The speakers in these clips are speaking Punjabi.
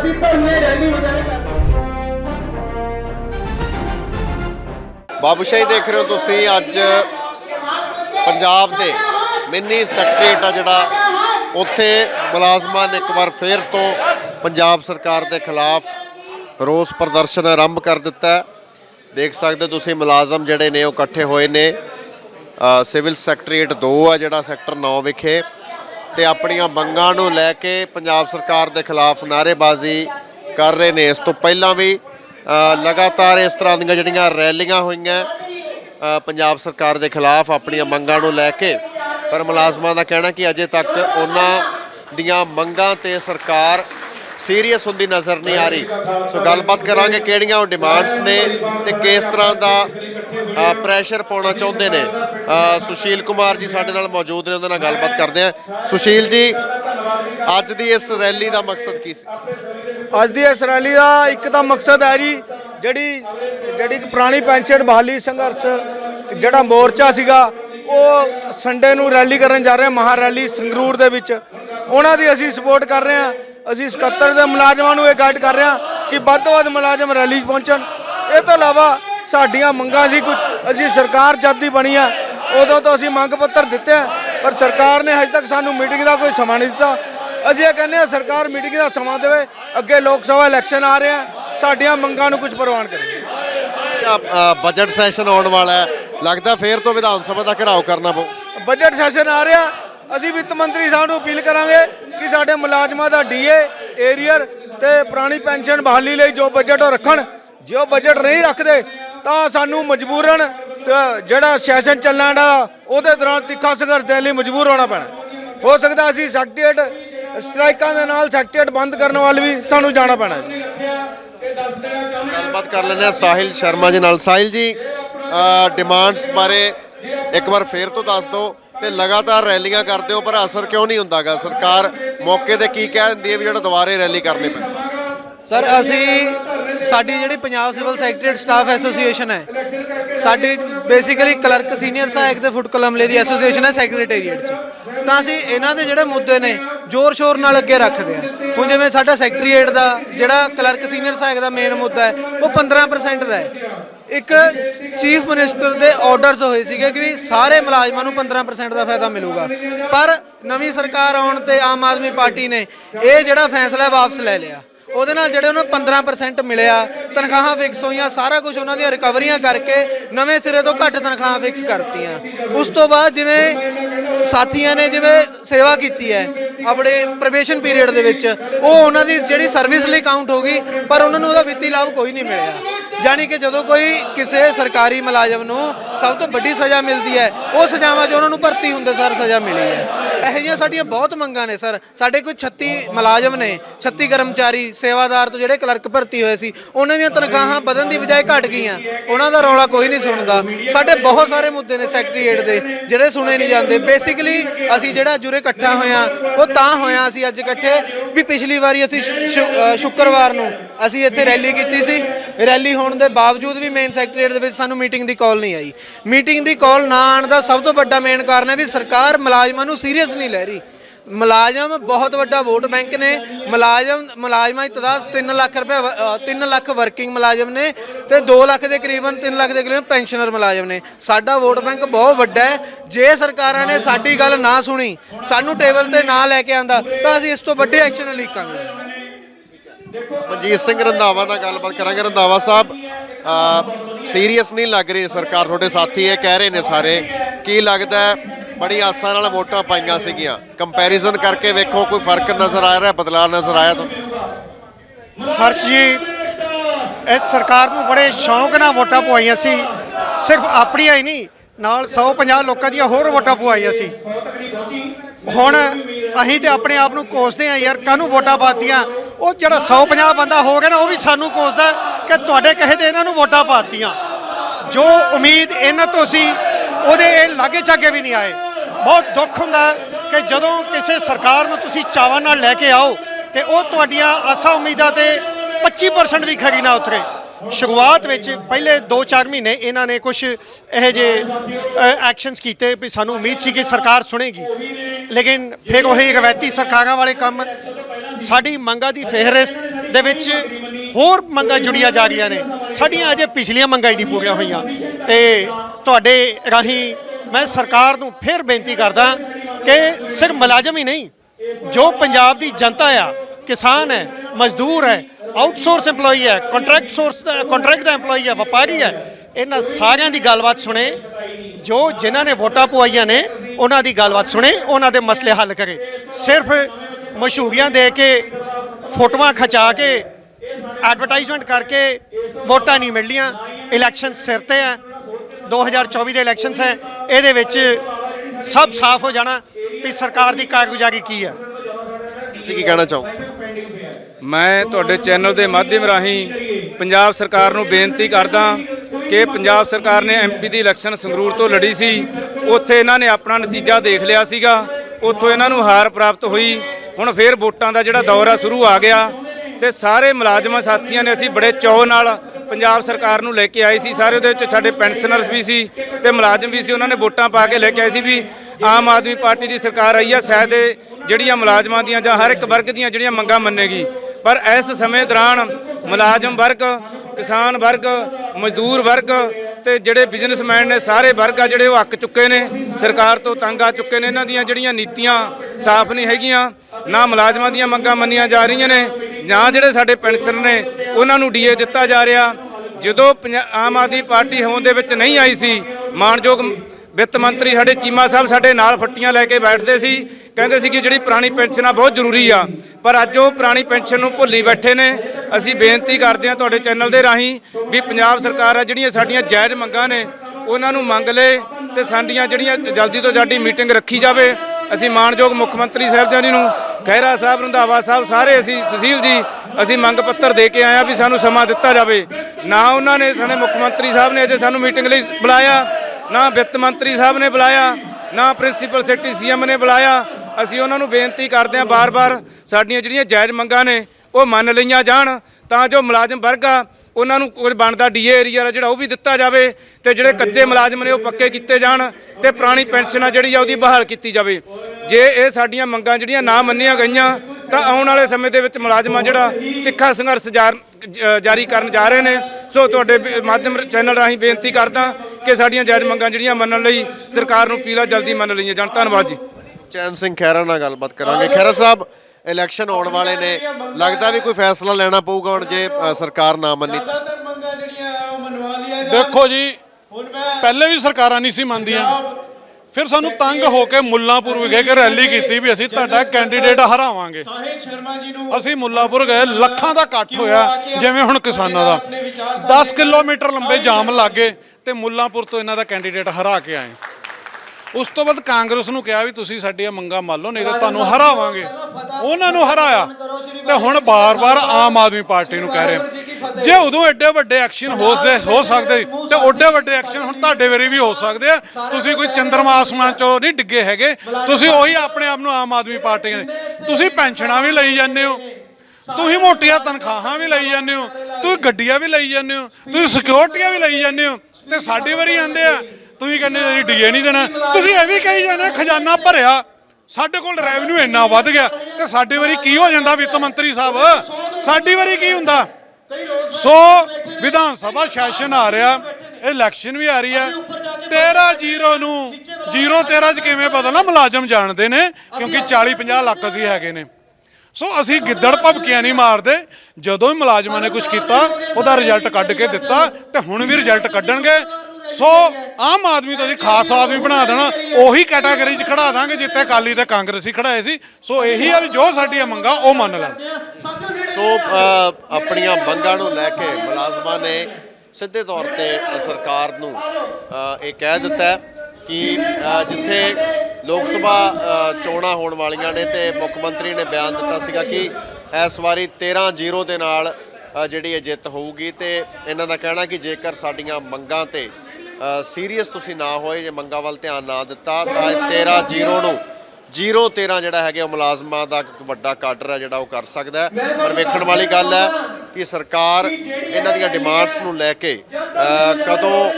ਅਸੀਂ ਧਰਨੇ ਰੈਲੀ ਵਗੈਰਾ ਕਰ ਬਾਬੂਸ਼ਾਹੀ ਦੇਖ ਰਹੇ ਹੋ ਤੁਸੀਂ ਅੱਜ ਪੰਜਾਬ ਦੇ ਮਿੰਨੀ ਸੈਕਟਰੀਏਟ ਆ ਜਿਹੜਾ ਉੱਥੇ ਮੁਲਾਜ਼ਮਾਂ ਨੇ ਇੱਕ ਵਾਰ ਫੇਰ ਤੋਂ ਪੰਜਾਬ ਸਰਕਾਰ ਦੇ ਖਿਲਾਫ ਰੋਸ ਪ੍ਰਦਰਸ਼ਨ ਆਰੰਭ ਕਰ ਦਿੱਤਾ ਹੈ। ਦੇਖ ਸਕਦੇ ਹੋ ਤੁਸੀਂ ਮੁਲਾਜ਼ਮ ਜਿਹੜੇ ਨੇ ਉਹ ਇਕੱਠੇ ਹੋਏ ਨੇ। ਸਿਵਲ ਸੈਕਟਰੀਏਟ 2 ਆ ਜਿਹੜਾ ਸੈਕਟਰ 9 ਵਿਖੇ। ਤੇ ਆਪਣੀਆਂ ਮੰਗਾਂ ਨੂੰ ਲੈ ਕੇ ਪੰਜਾਬ ਸਰਕਾਰ ਦੇ ਖਿਲਾਫ ਨਾਅਰੇਬਾਜ਼ੀ ਕਰ ਰਹੇ ਨੇ। ਇਸ ਤੋਂ ਪਹਿਲਾਂ ਵੀ ਲਗਾਤਾਰ ਇਸ ਤਰ੍ਹਾਂ ਦੀਆਂ ਜਿਹੜੀਆਂ ਰੈਲੀਆਂ ਹੋਈਆਂ ਪੰਜਾਬ ਸਰਕਾਰ ਦੇ ਖਿਲਾਫ ਆਪਣੀਆਂ ਮੰਗਾਂ ਨੂੰ ਲੈ ਕੇ, ਪਰ ਮੁਲਾਜ਼ਮਾਂ ਦਾ ਕਹਿਣਾ ਕਿ ਅਜੇ ਤੱਕ ਉਹਨਾਂ ਦੀਆਂ ਮੰਗਾਂ ਤੇ ਸਰਕਾਰ ਸੀਰੀਅਸ ਹੁੰਦੀ ਨਜ਼ਰ ਨਹੀਂ ਆ ਰਹੀ। ਸੋ ਗੱਲਬਾਤ ਕਰਾਂਗੇ ਕਿਹੜੀਆਂ ਉਹ ਡਿਮਾਂਡਸ ਨੇ ਤੇ ਕਿਸ ਤਰ੍ਹਾਂ ਦਾ ਪ੍ਰੈਸ਼ਰ ਪਾਉਣਾ ਚਾਹੁੰਦੇ ਨੇ। ਸੁਸ਼ੀਲ ਕੁਮਾਰ ਜੀ ਸਾਡੇ ਨਾਲ ਮੌਜੂਦ ਨੇ, ਉਹਨਾਂ ਨਾਲ ਗੱਲਬਾਤ ਕਰਦੇ ਆ ਸੁਸ਼ੀਲ ਜੀ, ਅੱਜ ਦੀ ਇਸ ਰੈਲੀ ਦਾ ਮਕਸਦ ਕੀ ਸੀ? ਅੱਜ ਦੀ ਇਸ ਰੈਲੀ ਦਾ ਇੱਕ ਤਾਂ ਮਕਸਦ ਹੈ ਜੀ, ਜਿਹੜੀ ਜਿਹੜੀ ਇੱਕ ਪੁਰਾਣੀ ਪੈਨਸ਼ਨ ਬਹਾਲੀ ਸੰਘਰਸ਼, ਜਿਹੜਾ ਮੋਰਚਾ ਸੀਗਾ, ਉਹ ਸੰਡੇ ਨੂੰ ਰੈਲੀ ਕਰਨ ਜਾ ਰਹੇ ਹਾਂ, ਮਹਾ ਰੈਲੀ ਸੰਗਰੂਰ ਦੇ ਵਿੱਚ। ਉਹਨਾਂ ਦੀ ਅਸੀਂ ਸਪੋਰਟ ਕਰ ਰਹੇ ਹਾਂ, ਅਸੀਂ 77 ਦੇ ਮੁਲਾਜ਼ਮਾਂ ਨੂੰ ਇਹ ਗਾਈਡ ਕਰ ਰਹੇ ਹਾਂ ਕਿ ਵੱਧ ਤੋਂ ਵੱਧ ਮੁਲਾਜ਼ਮ ਰੈਲੀ 'ਚ ਪਹੁੰਚਣ। ਇਹ ਤੋਂ ਇਲਾਵਾ ਸਾਡੀਆਂ ਮੰਗਾਂ ਸੀ ਕੁਝ, ਅਸੀਂ ਸਰਕਾਰ ਜਦ ਦੀ ਬਣੀ ਆ ਉਦੋਂ ਤੋਂ ਅਸੀਂ ਮੰਗ ਪੱਤਰ ਦਿੱਤੇ ਪਰ ਸਰਕਾਰ ਨੇ ਹਜੇ ਤੱਕ ਸਾਨੂੰ ਮੀਟਿੰਗ ਦਾ ਕੋਈ ਸਮਾਂ ਨਹੀਂ ਦਿੱਤਾ। ਅਸੀਂ ਇਹ ਕਹਿੰਦੇ ਆ ਸਰਕਾਰ ਮੀਟਿੰਗ ਦਾ ਸਮਾਂ ਦੇਵੇ ਅੱਗੇ ਲੋਕ ਸਭਾ ਇਲੈਕਸ਼ਨ ਆ ਰਹੇ ਸਾਡੀਆਂ ਮੰਗਾਂ ਨੂੰ ਕੁਝ ਪ੍ਰਵਾਨ ਕਰੇ। ਬਜਟ ਸੈਸ਼ਨ ਆਉਣ ਵਾਲਾ ਹੈ। ਲੱਗਦਾ ਫੇਰ ਤੋਂ ਵਿਧਾਨ ਸਭਾ ਦਾ ਘਿਰਾਓ ਕਰਨਾ ਪਊ। ਬਜਟ ਸੈਸ਼ਨ ਆ ਰਿਹਾ ਅਸੀਂ ਵਿੱਤ ਮੰਤਰੀ ਸਾਹਿਬ ਨੂੰ ਅਪੀਲ ਕਰਾਂਗੇ ਕਿ ਸਾਡੇ ਮੁਲਾਜ਼ਮਾਂ ਦਾ ਡੀਏ ਏਰੀਅਰ ਤੇ ਪੁਰਾਣੀ ਪੈਨਸ਼ਨ ਬਹਾਲੀ ਲਈ ਜੋ ਬਜਟ ਉਹ ਰੱਖਣ ਜੇ ਉਹ ਬਜਟ ਨਹੀਂ ਰੱਖਦੇ ਤਾਂ ਸਾਨੂੰ ਮਜਬੂਰਨ ਜਿਹੜਾ ਸੈਸ਼ਨ ਚੱਲਣ ਦਾ ਉਹਦੇ ਦੌਰਾਨ ਤਿੱਖਾ ਸੰਘਰਸ਼ ਦੇਣ ਲਈ ਮਜਬੂਰ ਹੋਣਾ ਪੈਣਾ। ਹੋ ਸਕਦਾ ਅਸੀਂ ਸੈਕਟਰੀਏਟ ਸਟ੍ਰਾਈਕਾਂ ਦੇ ਨਾਲ ਸੈਕਟਰੀਏਟ ਬੰਦ ਕਰਨ ਵੱਲ ਵੀ ਸਾਨੂੰ ਜਾਣਾ ਪੈਣਾ ਗੱਲਬਾਤ ਕਰ ਲੈਂਦੇ ਆ ਸਾਹਿਲ ਸ਼ਰਮਾ ਜੀ ਨਾਲ। ਸਾਹਿਲ ਜੀ ਡਿਮਾਂਡਸ ਬਾਰੇ ਇੱਕ ਵਾਰ ਫੇਰ ਤੋਂ ਦੱਸ ਦਿਓ ਤੇ ਲਗਾਤਾਰ ਰੈਲੀਆਂ ਕਰਦੇ ਹੋ ਪਰ ਅਸਰ ਕਿਉਂ ਨਹੀਂ ਹੁੰਦਾਗਾ? ਸਰਕਾਰ ਮੌਕੇ ਤੇ ਕੀ ਕਹਿ ਦਿੰਦੀ ਹੈ ਵੀ ਜਿਹੜਾ ਦੁਬਾਰੇ ਰੈਲੀ ਕਰਨੀ ਪੈਂਦੀ ਸਰ ਅਸੀਂ ਸਾਡੀ ਜਿਹੜੀ Punjab civil secretariat staff association ਹੈ, ਸਾਡੀ ਬੇਸਿਕਲੀ ਕਲਰਕ ਸੀਨੀਅਰ ਸਹਾਇਕ ਤੇ ਫੁੱਟ ਕਲਮਲੇ ਦੀ ਐਸੋਸੀਏਸ਼ਨ ਹੈ ਸੈਕਟਰੀਏਟ 'ਚ। ਤਾਂ ਅਸੀਂ ਇਹਨਾਂ ਦੇ ਜਿਹੜੇ ਮੁੱਦੇ ਨੇ ਜ਼ੋਰ ਸ਼ੋਰ ਨਾਲ ਅੱਗੇ ਰੱਖਦੇ ਹਾਂ। ਹੁਣ ਜਿਵੇਂ ਸਾਡਾ ਸੈਕਟਰੀਏਟ ਦਾ ਜਿਹੜਾ ਕਲਰਕ ਸੀਨੀਅਰ ਸਹਾਇਕ ਦਾ ਮੇਨ ਮੁੱਦਾ ਹੈ, ਉਹ 15% ਦਾ ਹੈ। ਇੱਕ ਚੀਫ ਮਿਨਿਸਟਰ ਦੇ ਆਰਡਰਸ ਹੋਏ ਸੀਗੇ ਕਿ ਵੀ ਸਾਰੇ ਮੁਲਾਜ਼ਮਾਂ ਨੂੰ 15% ਦਾ ਫਾਇਦਾ ਮਿਲੂਗਾ। ਪਰ ਨਵੀਂ ਸਰਕਾਰ ਆਉਣ ਤੇ ਆਮ ਆਦਮੀ ਪਾਰਟੀ ਨੇ ਇਹ ਜਿਹੜਾ ਫੈਸਲਾ ਵਾਪਸ ਲੈ ਲਿਆ। ਉਹਦੇ ਨਾਲ ਜਿਹੜੇ ਉਹਨਾਂ ਨੂੰ 15% ਮਿਲਿਆ, ਤਨਖਾਹਾਂ ਫਿਕਸ ਹੋਈਆਂ, ਸਾਰਾ ਕੁਝ ਉਹਨਾਂ ਦੀਆਂ ਰਿਕਵਰੀਆਂ ਕਰਕੇ ਨਵੇਂ ਸਿਰੇ ਤੋਂ ਘੱਟ ਤਨਖਾਹਾਂ ਫਿਕਸ ਕਰਤੀਆਂ। ਉਸ ਤੋਂ ਬਾਅਦ ਜਿਵੇਂ ਸਾਥੀਆਂ ਨੇ ਜਿਵੇਂ ਸੇਵਾ ਕੀਤੀ ਹੈ, ਆਪਣੇ ਪ੍ਰੋਬੇਸ਼ਨ ਪੀਰੀਅਡ ਦੇ ਵਿੱਚ, ਉਹ ਉਹਨਾਂ ਦੀ ਜਿਹੜੀ ਸਰਵਿਸ ਲਈ ਕਾਊਂਟ ਹੋ ਗਈ, ਪਰ ਉਹਨਾਂ ਨੂੰ ਉਹਦਾ ਵਿੱਤੀ ਲਾਭ ਕੋਈ ਨਹੀਂ ਮਿਲਿਆ। ਯਾਨੀ ਕਿ ਜਦੋਂ ਕੋਈ ਕਿਸੇ ਸਰਕਾਰੀ ਮੁਲਾਜ਼ਮ ਨੂੰ ਸਭ ਤੋਂ ਵੱਡੀ ਸਜ਼ਾ ਮਿਲਦੀ ਹੈ, ਉਹ ਸਜ਼ਾਵਾਂ 'ਚ ਉਹਨਾਂ ਨੂੰ ਭਰਤੀ ਹੁੰਦੇ ਸਰ ਸਜ਼ਾ ਮਿਲੀ ਹੈ। ਇਹੋ ਜਿਹੀਆਂ ਸਾਡੀਆਂ ਬਹੁਤ ਮੰਗਾਂ ਨੇ ਸਰ। ਸਾਡੇ ਕੋਈ 36 ਮੁਲਾਜ਼ਮ ਨੇ 36 ਕਰਮਚਾਰੀ, ਸੇਵਾਦਾਰ ਤੋਂ ਜਿਹੜੇ ਕਲਰਕ ਭਰਤੀ ਹੋਏ ਸੀ, ਉਹਨਾਂ ਦੀਆਂ ਤਨਖਾਹਾਂ ਵਧਣ ਦੀ ਬਜਾਏ ਘਟ ਗਈਆਂ। ਉਹਨਾਂ ਦਾ ਰੌਲਾ ਕੋਈ ਨਹੀਂ ਸੁਣਦਾ। ਸਾਡੇ ਬਹੁਤ ਸਾਰੇ ਮੁੱਦੇ ਨੇ ਸੈਕਟਰੀਏਟ ਦੇ, ਜਿਹੜੇ ਸੁਣੇ ਨਹੀਂ ਜਾਂਦੇ। ਬੇਸਿਕਲੀ ਅਸੀਂ ਜਿਹੜਾ ਜੁਰੇ ਇਕੱਠਾ ਹੋਇਆ, ਉਹ ਤਾਂ ਹੋਇਆ ਅਸੀਂ ਅੱਜ ਇਕੱਠੇ ਵੀ ਪਿਛਲੀ ਵਾਰੀ ਅਸੀਂ ਸ਼ੁ- ਸ਼ੁੱਕਰਵਾਰ ਨੂੰ ਅਸੀਂ ਇੱਥੇ ਰੈਲੀ ਕੀਤੀ ਸੀ। ਰੈਲੀ ਹੋਣ ਦੇ ਬਾਵਜੂਦ ਵੀ ਮੇਨ ਸੈਕਟਰੀਏਟ ਦੇ ਵਿੱਚ ਸਾਨੂੰ ਮੀਟਿੰਗ ਦੀ ਕਾਲ ਨਹੀਂ ਆਈ। ਮੀਟਿੰਗ ਦੀ ਕਾਲ ਨਾ ਆਉਣ ਦਾ ਸਭ ਤੋਂ ਵੱਡਾ ਮੇਨ ਕਾਰਨ ਹੈ ਵੀ ਸਰਕਾਰ ਮੁਲਾਜ਼ਮਾਂ ਨੂੰ ਸੀਰੀਅਸ ਨਹੀਂ ਲੈ ਰਹੀ। ਮੁਲਾਜ਼ਮ ਬਹੁਤ ਵੱਡਾ ਵੋਟ ਬੈਂਕ ਨੇ। ਮੁਲਾਜ਼ਮ, ਮੁਲਾਜ਼ਮਾਂ ਦੀ ਤਦਾਦ 3 ਲੱਖ ਰੁਪਏ 3 ਲੱਖ ਵਰਕਿੰਗ ਮੁਲਾਜ਼ਮ ਨੇ ਤੇ 2 ਲੱਖ ਦੇ ਕਰੀਬਨ 3 ਲੱਖ ਦੇ ਕਰੀਬਨ ਪੈਨਸ਼ਨਰ ਮੁਲਾਜ਼ਮ ਨੇ। ਸਾਡਾ ਵੋਟ ਬੈਂਕ ਬਹੁਤ ਵੱਡਾ ਹੈ। ਜੇ ਸਰਕਾਰਾਂ ਨੇ ਸਾਡੀ ਗੱਲ ਨਾ ਸੁਣੀ, ਸਾਨੂੰ ਟੇਬਲ ਤੇ ਨਾ ਲੈ ਕੇ ਆਂਦਾ, ਤਾਂ ਅਸੀਂ ਇਸ ਤੋਂ ਵੱਡੇ ਐਕਸ਼ਨ ਲੀਕਾਂਗੇ। ਮਨਜੀਤ ਸਿੰਘ ਰੰਧਾਵਾ ਨਾਲ ਗੱਲਬਾਤ ਕਰਾਂਗੇ। ਰੰਧਾਵਾ ਸਾਹਿਬ ਸੀਰੀਅਸ ਨਹੀਂ ਲੱਗ ਰਹੀ ਸਰਕਾਰ ਤੁਹਾਡੇ ਸਾਥੀ ਇਹ ਕਹਿ ਰਹੇ ਨੇ ਸਾਰੇ। ਕੀ ਲੱਗਦਾ ਬੜੀ ਆਸਾਂ ਨਾਲ ਵੋਟਾਂ ਪਾਈਆਂ ਸੀਗੀਆਂ। ਕੰਪੈਰੀਜ਼ਨ ਕਰਕੇ ਵੇਖੋ ਕੋਈ ਫ਼ਰਕ ਨਜ਼ਰ ਆ ਰਿਹਾ ਬਦਲਾਅ ਨਜ਼ਰ ਆਇਆ ਤੁਹਾਨੂੰ? ਹਰਸ਼ ਜੀ ਇਸ ਸਰਕਾਰ ਨੂੰ ਬੜੇ ਸ਼ੌਂਕ ਨਾਲ ਵੋਟਾਂ ਪਵਾਈਆਂ ਸੀ। ਸਿਰਫ ਆਪਣੀਆਂ ਹੀ ਨਹੀਂ ਨਾਲ 150 ਲੋਕਾਂ ਦੀਆਂ ਹੋਰ ਵੋਟਾਂ ਪਵਾਈਆਂ ਸੀ। ਹੁਣ ਅਸੀਂ ਤੇ ਆਪਣੇ ਆਪ ਨੂੰ ਕੋਸਦੇ ਆ ਯਾਰ ਕਾਹਨੂੰ ਵੋਟਾਂ ਪਾਤੀਆਂ? ਉਹ ਜਿਹੜਾ 150 ਬੰਦਾ ਹੋ ਗਿਆ ਨਾ, ਉਹ ਵੀ ਸਾਨੂੰ ਕੋਸਦਾ ਕਿ ਤੁਹਾਡੇ ਕਹੇ ਤੇ ਇਹਨਾਂ ਨੂੰ ਵੋਟਾਂ ਪਾਤੀਆਂ। ਜੋ ਉਮੀਦ ਇਹਨਾਂ ਤੋਂ ਸੀ, ਉਹਦੇ ਇਹ ਲਾਗੇ ਚਾਗੇ ਵੀ ਨਹੀਂ ਆਏ। ਬਹੁਤ ਦੁੱਖ ਹੁੰਦਾ ਕਿ ਜਦੋਂ ਕਿਸੇ ਸਰਕਾਰ ਨੂੰ ਤੁਸੀਂ ਚਾਵਾਂ ਨਾਲ ਲੈ ਕੇ ਆਓ ਤੇ ਉਹ ਤੁਹਾਡੀਆਂ ਆਸਾਂ ਉਮੀਦਾਂ ਤੇ 25% ਵੀ ਖਰੀ ਨਾ ਉਤਰੇ। ਸ਼ੁਰੂਆਤ ਵਿੱਚ ਪਹਿਲੇ 2-4 ਮਹੀਨੇ ਇਹਨਾਂ ਨੇ ਕੁਝ ਇਹੋ ਜਿਹੇ ਐਕਸ਼ਨਸ ਕੀਤੇ ਵੀ ਸਾਨੂੰ ਉਮੀਦ ਸੀ ਕਿ ਸਰਕਾਰ ਸੁਣੇਗੀ। ਲੇਕਿਨ ਫਿਰ ਉਹੀ ਰਵਾਇਤੀ ਸਰਕਾਰਾਂ ਵਾਲੇ ਕੰਮ ਸਾਡੀ ਮੰਗਾਂ ਦੀ ਫਹਿਰਿਸਤ ਦੇ ਵਿੱਚ ਹੋਰ ਮੰਗਾਂ ਜੁੜੀਆਂ ਜਾ ਰਹੀਆਂ ਨੇ। ਸਾਡੀਆਂ ਅਜੇ ਪਿਛਲੀਆਂ ਮੰਗਾਂ ਹੀ ਨਹੀਂ ਪੂਰੀਆਂ ਹੋਈਆਂ। ਤੇ ਤੁਹਾਡੇ ਰਾਹੀਂ ਮੈਂ ਸਰਕਾਰ ਨੂੰ ਫਿਰ ਬੇਨਤੀ ਕਰਦਾ ਕਿ ਸਿਰਫ ਮੁਲਾਜ਼ਮ ਹੀ ਨਹੀਂ, ਜੋ ਪੰਜਾਬ ਦੀ ਜਨਤਾ ਆ, ਕਿਸਾਨ ਹੈ, ਮਜ਼ਦੂਰ ਹੈ ਆਊਟਸੋਰਸ EMPLOYE ਹੈ ਕੰਟਰੈਕਟ ਸੋਰਸ ਕੰਟਰੈਕਟ ਦਾ EMPLOYE ਹੈ, ਵਪਾਰੀ ਹੈ, ਇਹਨਾਂ ਸਾਰਿਆਂ ਦੀ ਗੱਲਬਾਤ ਸੁਣੇ, ਜੋ ਜਿਨ੍ਹਾਂ ਨੇ ਵੋਟਾਂ ਪਵਾਈਆਂ ਨੇ, ਉਹਨਾਂ ਦੀ ਗੱਲਬਾਤ ਸੁਣੇ, ਉਹਨਾਂ ਦੇ ਮਸਲੇ ਹੱਲ ਕਰੇ। ਸਿਰਫ ਮਸ਼ਹੂਰੀਆਂ ਦੇ ਕੇ ਫੋਟੋਆਂ ਖਿਚਾ ਕੇ ਐਡਵਰਟਾਈਜ਼ਮੈਂਟ ਕਰਕੇ ਵੋਟਾਂ ਨਹੀਂ ਮਿਲਦੀਆਂ ਇਲੈਕਸ਼ਨ ਸਿਰ ਤੇ ਹੈ 2024 ਦੇ ਇਲੈਕਸ਼ਨਸ ਹੈ। ਇਹਦੇ ਵਿੱਚ ਸਭ ਸਾਫ਼ ਹੋ ਜਾਣਾ ਵੀ ਸਰਕਾਰ ਦੀ ਕਾਰਗੁਜ਼ਾਰੀ ਕੀ ਹੈ ਤੁਸੀਂ ਕੀ ਕਹਿਣਾ ਚਾਹੋਗੇ? ਮੈਂ ਤੁਹਾਡੇ ਚੈਨਲ ਦੇ ਮਾਧਿਅਮ ਰਾਹੀਂ ਪੰਜਾਬ ਸਰਕਾਰ ਨੂੰ ਬੇਨਤੀ ਕਰਦਾ ਕਿ ਪੰਜਾਬ ਸਰਕਾਰ ਨੇ ਐਮਪੀ ਦੀ ਇਲੈਕਸ਼ਨ ਸੰਗਰੂਰ ਤੋਂ ਲੜੀ ਸੀ। ਉੱਥੇ ਇਹਨਾਂ ਨੇ ਆਪਣਾ ਨਤੀਜਾ ਦੇਖ ਲਿਆ ਸੀਗਾ। ਉੱਥੋਂ ਇਹਨਾਂ ਨੂੰ ਹਾਰ ਪ੍ਰਾਪਤ ਹੋਈ। ਹੁਣ ਫੇਰ ਵੋਟਾਂ ਦਾ ਜਿਹੜਾ ਦੌਰ ਆ ਸ਼ੁਰੂ ਆ ਗਿਆ ਤੇ ਸਾਰੇ ਮੁਲਾਜ਼ਮਾਂ ਸਾਥੀਆਂ ਨੇ ਅਸੀਂ ਬੜੇ ਚੌ ਨਾਲ ਪੰਜਾਬ ਸਰਕਾਰ ਨੂੰ ਲੈ ਕੇ ਆਏ ਸੀ। ਸਾਰੇ ਉਹਦੇ ਵਿੱਚ ਸਾਡੇ ਪੈਨਸ਼ਨਰਸ ਵੀ ਸੀ ਤੇ ਮੁਲਾਜ਼ਮ ਵੀ ਸੀ। ਉਹਨਾਂ ਨੇ ਵੋਟਾਂ ਪਾ ਕੇ ਲੈ ਕੇ ਆਏ ਸੀ ਵੀ ਆਮ ਆਦਮੀ ਪਾਰਟੀ ਦੀ ਸਰਕਾਰ ਆਈ ਆ, ਸ਼ਾਇਦ ਇਹ ਜਿਹੜੀਆਂ ਮੁਲਾਜ਼ਮਾਂ ਦੀਆਂ ਜਾਂ ਹਰ ਇੱਕ ਵਰਗ ਦੀਆਂ ਜਿਹੜੀਆਂ ਮੰਗਾਂ ਮੰਨੇਗੀ। ਪਰ ਇਸ ਸਮੇਂ ਦੌਰਾਨ ਮੁਲਾਜ਼ਮ ਵਰਗ, ਕਿਸਾਨ ਵਰਗ, ਮਜ਼ਦੂਰ ਵਰਗ ਤੇ ਜਿਹੜੇ ਬਿਜ਼ਨਸਮੈਨ ਨੇ ਸਾਰੇ ਵਰਗ ਆ ਜਿਹੜੇ ਉਹ ਅੱਕ ਚੁੱਕੇ ਨੇ, ਸਰਕਾਰ ਤੋਂ ਤੰਗ ਆ ਚੁੱਕੇ ਨੇ, ਇਹਨਾਂ ਦੀਆਂ ਜਿਹੜੀਆਂ ਨੀਤੀਆਂ ਸਾਫ਼ ਨਹੀਂ ਹੈਗੀਆਂ, ਨਾ ਮੁਲਾਜ਼ਮਾਂ ਦੀਆਂ ਮੰਗਾਂ ਮੰਨੀਆਂ ਜਾ ਰਹੀਆਂ ਨੇ ਜਾਂ ਜਿਹੜੇ ਸਾਡੇ ਪੈਨਸ਼ਨਰ ਨੇ, ਉਹਨਾਂ ਨੂੰ ਡੀਏ ਦਿੱਤਾ ਜਾ ਰਿਹਾ। ਜਦੋਂ ਪੰਜਾ- ਆਮ ਆਦਮੀ ਪਾਰਟੀ ਹੋਂਦ ਦੇ ਵਿੱਚ ਨਹੀਂ ਆਈ ਸੀ, ਮਾਨਯੋਗ ਵਿੱਤ ਮੰਤਰੀ ਸਾਡੇ ਚੀਮਾ ਸਾਹਿਬ ਸਾਡੇ ਨਾਲ ਫੱਟੀਆਂ ਲੈ ਕੇ ਬੈਠਦੇ ਸੀ। ਕਹਿੰਦੇ ਸੀ ਕਿ ਜਿਹੜੀ ਪੁਰਾਣੀ ਪੈਨਸ਼ਨ ਆ ਬਹੁਤ ਜ਼ਰੂਰੀ ਆ। ਪਰ ਅੱਜ ਉਹ ਪੁਰਾਣੀ ਪੈਨਸ਼ਨ ਨੂੰ ਭੁੱਲੀ ਬੈਠੇ ਨੇ। ਅਸੀਂ ਬੇਨਤੀ ਕਰਦੇ ਹਾਂ ਤੁਹਾਡੇ ਚੈਨਲ ਦੇ ਰਾਹੀਂ ਵੀ ਪੰਜਾਬ ਸਰਕਾਰ ਆ ਜਿਹੜੀਆਂ ਸਾਡੀਆਂ ਜਾਇਜ਼ ਮੰਗਾਂ ਨੇ, ਉਹਨਾਂ ਨੂੰ ਮੰਗ ਲੇ ਤੇ ਸਾਡੀਆਂ ਜਿਹੜੀਆਂ ਜਲਦੀ ਤੋਂ ਜਲਦੀ ਮੀਟਿੰਗ ਰੱਖੀ ਜਾਵੇ। ਅਸੀਂ ਮਾਨਯੋਗ ਮੁੱਖ ਮੰਤਰੀ ਸਾਹਿਬ ਨੂੰ, ਖਹਿਰਾ ਸਾਹਿਬ, ਰੰਧਾਵਾ ਸਾਹਿਬ ਸਾਰੇ ਅਸੀਂ, ਸੁਸ਼ੀਲ ਜੀ, ਅਸੀਂ ਮੰਗ ਪੱਤਰ ਦੇ ਕੇ ਆਏ ਆ ਵੀ ਸਾਨੂੰ ਸਮਾਂ ਦਿੱਤਾ ਜਾਵੇ। ਨਾ ਉਹਨਾਂ ਨੇ, ਸਾਡੇ ਮੁੱਖ ਮੰਤਰੀ ਸਾਹਿਬ ਨੇ ਅਜੇ ਸਾਨੂੰ ਮੀਟਿੰਗ ਲਈ ਬੁਲਾਇਆ। ਨਾ ਵਿੱਤ ਮੰਤਰੀ ਸਾਹਿਬ ਨੇ ਬੁਲਾਇਆ, ਨਾ ਪ੍ਰਿੰਸੀਪਲ ਸੈਕਟਰੀ ਸੀਐਮ ਨੇ ਬੁਲਾਇਆ। ਅਸੀਂ ਉਹਨਾਂ ਨੂੰ ਬੇਨਤੀ ਕਰਦੇ ਹਾਂ ਬਾਰ-ਬਾਰ, ਸਾਡੀਆਂ ਜਿਹੜੀਆਂ ਜਾਇਜ਼ ਮੰਗਾਂ ਨੇ, ਉਹ ਮੰਨ ਲਈਆਂ ਜਾਣ, ਤਾਂ ਜੋ ਮੁਲਾਜ਼ਮ ਵਰਗ ਆ, ਉਹਨਾਂ ਨੂੰ ਕੁਝ ਬਣਦਾ ਡੀਏ ਏਰੀਆ ਜਿਹੜਾ ਉਹ ਵੀ ਦਿੱਤਾ ਜਾਵੇ ਤੇ ਜਿਹੜੇ ਕੱਚੇ ਮੁਲਾਜ਼ਮ ਨੇ ਉਹ ਪੱਕੇ ਕੀਤੇ ਜਾਣ ਤੇ ਪੁਰਾਣੀ ਪੈਨਸ਼ਨ ਆ ਜਿਹੜੀ ਆ ਉਹਦੀ ਬਹਾਲ ਕੀਤੀ ਜਾਵੇ। ਜੇ ਇਹ ਸਾਡੀਆਂ ਮੰਗਾਂ ਜਿਹੜੀਆਂ ਨਾ ਮੰਨੀਆਂ ਗਈਆਂ, ਤਾਂ ਆਉਣ ਵਾਲੇ ਸਮੇਂ ਦੇ ਵਿੱਚ ਮੁਲਾਜ਼ਮਾਂ ਜਿਹੜਾ ਤਿੱਖਾ ਸੰਘਰਸ਼ ਜਾਰ- ਜਾਰੀ ਕਰਨ ਜਾ ਰਹੇ ਨੇ। ਸੋ ਤੁਹਾਡੇ ਮਾਧਿਅਮ ਚੈਨਲ ਰਾਹੀਂ ਬੇਨਤੀ ਕਰਦਾ ਕਿ ਸਾਡੀਆਂ ਜਾਇਜ਼ ਮੰਗਾਂ ਜਿਹੜੀਆਂ ਮੰਨਣ ਲਈ ਸਰਕਾਰ ਨੂੰ ਅਪੀਲ ਆ ਜਲਦੀ ਮੰਨ ਲਈਆਂ ਜਾਣ। ਧੰਨਵਾਦ ਜੀ। ਚੈਨ ਸਿੰਘ ਖਹਿਰਾ ਨਾਲ ਗੱਲਬਾਤ ਕਰਾਂਗੇ। ਖਹਿਰਾ ਸਾਹਿਬ ਇਲੈਕਸ਼ਨ ਆਉਣ ਵਾਲੇ ਨੇ। ਲੱਗਦਾ ਵੀ ਕੋਈ ਫੈਸਲਾ ਲੈਣਾ ਪਊਗਾ ਹੁਣ ਜੇ ਅ, ਸਰਕਾਰ ਨਾ ਮੰਨੀ। ਦੇਖੋ ਜੀ ਪਹਿਲੇ ਵੀ ਸਰਕਾਰਾਂ ਨਹੀਂ ਸੀ ਮੰਨਦੀਆਂ। ਫਿਰ ਸਾਨੂੰ ਤੰਗ ਹੋ ਕੇ ਮੁੱਲਾਂਪੁਰ ਵਿਖੇ ਕੇ ਰੈਲੀ ਕੀਤੀ ਵੀ ਅਸੀਂ ਤੁਹਾਡਾ ਕੈਂਡੀਡੇਟ ਹਰਾਵਾਂਗੇ। ਅਸੀਂ ਮੁੱਲਾਂਪੁਰ ਗਏ ਲੱਖਾਂ ਦਾ ਇਕੱਠ ਹੋਇਆ ਜਿਵੇਂ ਹੁਣ ਕਿਸਾਨਾਂ ਦਾ। 10 ਕਿਲੋਮੀਟਰ ਲੰਬੇ ਜਾਮ ਲੱਗੇ ਤੇ ਮੁੱਲਾਂਪੁਰ ਤੋਂ ਇਹਨਾਂ ਦਾ ਕੈਂਡੀਡੇਟ ਹਰਾ ਕੇ ਆਏ। ਉਸ ਤੋਂ ਬਾਅਦ ਕਾਂਗਰਸ ਨੂੰ ਕਿਹਾ ਵੀ ਤੁਸੀਂ ਸਾਡੀਆਂ ਮੰਗਾਂ ਮੰਨ ਲਓ ਨਹੀਂ ਤਾਂ ਤੁਹਾਨੂੰ ਹਰਾਵਾਂਗੇ। ਉਹਨਾਂ ਨੂੰ ਹਰਾਇਆ। ਤੇ ਹੁਣ ਬਾਰ-ਬਾਰ ਆਮ ਆਦਮੀ ਪਾਰਟੀ ਨੂੰ ਕਹਿ ਰਹੇ ਜੇ ਉਦੋਂ ਐਡੇ ਵੱਡੇ ਐਕਸ਼ਨ ਹੋ ਸਕਦੇ ਹੋ ਸਕਦੇ ਤੇ ਓਡੇ ਵੱਡੇ ਐਕਸ਼ਨ ਹੁਣ ਤੁਹਾਡੇ ਵੇਰੇ ਵੀ ਹੋ ਸਕਦੇ ਆ। ਤੁਸੀਂ ਕੋਈ ਚੰਦਰਮਾ ਆਸਮਾਨ ਚੋਂ ਨਹੀਂ ਡਿੱਗੇ ਹੈਗੇ। ਤੁਸੀਂ ਉਹੀ ਆਪਣੇ ਆਪ ਨੂੰ ਆਮ ਆਦਮੀ ਪਾਰਟੀ ਤੁਸੀਂ ਪੈਨਸ਼ਨਾਂ ਵੀ ਲਈ ਜਾਂਦੇ ਹੋ। ਤੁਸੀਂ ਮੋਟੀਆਂ ਤਨਖਾਹਾਂ ਵੀ ਲਈ ਜਾਂਦੇ ਹੋ। ਤੁਸੀਂ ਗੱਡੀਆਂ ਵੀ ਲਈ ਜਾਂਦੇ ਹੋ। ਤੁਸੀਂ ਸਿਕਿਉਰਟੀਆਂ ਵੀ ਲਈ ਜਾਂਦੇ ਹੋ। ਤੇ ਸਾਡੇ ਵਾਰੀ ਆਂਦੇ ਆ। ਤੁਸੀਂ ਕਹਿੰਦੇ ਅਸੀਂ ਡੀਏ ਨਹੀਂ ਦੇਣਾ। ਤੁਸੀਂ ਇਹ ਵੀ ਕਹੀ ਜਾਂਦੇ ਖਜ਼ਾਨਾ ਭਰਿਆ। ਸਾਡੇ ਕੋਲ ਰੈਵਨਿਊ ਇੰਨਾ ਵੱਧ ਗਿਆ। ਤੇ ਸਾਡੇ ਵਾਰੀ ਕੀ ਹੋ ਜਾਂਦਾ ਵਿੱਤ ਮੰਤਰੀ ਸਾਹਿਬ? ਸਾਡੀ ਵਾਰੀ ਕੀ ਹੁੰਦਾ? ਸੋ ਵਿਧਾਨ ਸਭਾ ਸੈਸ਼ਨ ਆ ਰਿਹਾ। ਇਲੈਕਸ਼ਨ ਵੀ ਆ ਰਹੀ ਹੈ। 13 0 ਨੂੰ 0 13 ਚ ਕਿਵੇਂ ਬਦਲਣਾ? ਮੁਲਾਜ਼ਮ ਜਾਣਦੇ ਨੇ, ਕਿਉਂਕਿ 40 50 ਲੱਖ ਅਸੀਂ ਹੈਗੇ ਨੇ। ਸੋ ਅਸੀਂ ਗਿੱਦੜ ਭਬਕੀਆਂ ਨਹੀਂ ਮਾਰਦੇ। ਜਦੋਂ ਹੀ ਮੁਲਾਜ਼ਮਾਂ ਨੇ ਕੁਝ ਕੀਤਾ, ਉਹਦਾ ਰਿਜ਼ਲਟ ਕੱਢ ਕੇ ਦਿੱਤਾ ਤੇ ਹੁਣ ਵੀ ਰਿਜ਼ਲਟ ਕੱਢਣਗੇ। ਸੋ ਆਮ ਆਦਮੀ ਤੋਂ ਅਸੀਂ ਖਾਸ ਆਦਮੀ ਬਣਾ ਦੇਣਾ। ਉਹੀ ਕੈਟਾਗਰੀ 'ਚ ਖੜਾ ਦਾਂਗੇ, ਜਿੱਥੇ ਅਕਾਲੀ ਤੇ ਕਾਂਗਰਸੀ ਖੜਾਏ ਸੀ। ਸੋ ਇਹੀ ਆ ਵੀ ਜੋ ਸਾਡੀਆਂ ਮੰਗਾਂ, ਉਹ ਮੰਨ ਲੈਣ। ਸੋ ਆਪਣੀਆਂ ਮੰਗਾਂ ਨੂੰ ਲੈ ਕੇ ਮੁਲਾਜ਼ਮਾਂ ਨੇ ਸਿੱਧੇ ਤੌਰ ਤੇ ਸਰਕਾਰ ਨੂੰ ਇਹ ਕਹਿ ਦਿੱਤਾ ਕਿ ਜਿੱਥੇ ਲੋਕ ਸਭਾ ਚੋਣਾਂ ਹੋਣ ਵਾਲੀਆਂ ਨੇ ਤੇ ਮੁੱਖ ਮੰਤਰੀ ਨੇ ਬਿਆਨ ਦਿੱਤਾ ਸੀਗਾ ਕਿ ਇਸ ਵਾਰੀ 13-0 ਦੇ ਨਾਲ ਜਿਹੜੀ ਇਹ ਜਿੱਤ ਹੋਊਗੀ ਤੇ ਇਹਨਾਂ ਦਾ ਕਹਿਣਾ ਕਿ ਜੇਕਰ ਸਾਡੀਆਂ ਮੰਗਾਂ ਤੇ ਸੀਰੀਅਸ ਤੁਸੀਂ ਨਾ ਹੋਏ, ਜੇ ਮੰਗਾਂ ਵੱਲ ਧਿਆਨ ਨਾ ਦਿੱਤਾ, ਤਾਂ 13-0 ਨੂੰ 0 13 ਜਿਹੜਾ ਹੈਗਾ ਉਹ ਮੁਲਾਜ਼ਮਾਂ ਦਾ ਇੱਕ ਵੱਡਾ ਕਾਡਰ ਹੈ ਜਿਹੜਾ ਉਹ ਕਰ ਸਕਦਾ ਹੈ। ਪਰ ਵੇਖਣ ਵਾਲੀ ਗੱਲ ਹੈ ਕਿ ਸਰਕਾਰ ਇਹਨਾਂ ਦੀਆਂ ਡਿਮਾਂਡਸ ਨੂੰ ਲੈ ਕੇ ਕਦੋਂ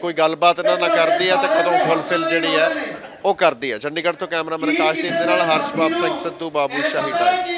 ਕੋਈ ਗੱਲਬਾਤ ਇਹਨਾਂ ਨਾਲ ਕਰਦੀ ਹੈ ਤੇ ਕਦੋਂ ਫੁਲਫਿਲ ਜਿਹੜੀ ਹੈ ਉਹ ਕਰਦੀ ਹੈ ਚੰਡੀਗੜ੍ਹ ਤੋਂ ਕੈਮਰਾਮੈਨ ਆਕਾਸ਼ਦੀਪ ਦੇ ਨਾਲ ਹਰਸ਼ਬਾਬ ਸਿੰਘ ਸਿੱਧੂ, ਬਾਬੂ ਸ਼ਾਹੀ ਟਾਈਮਸ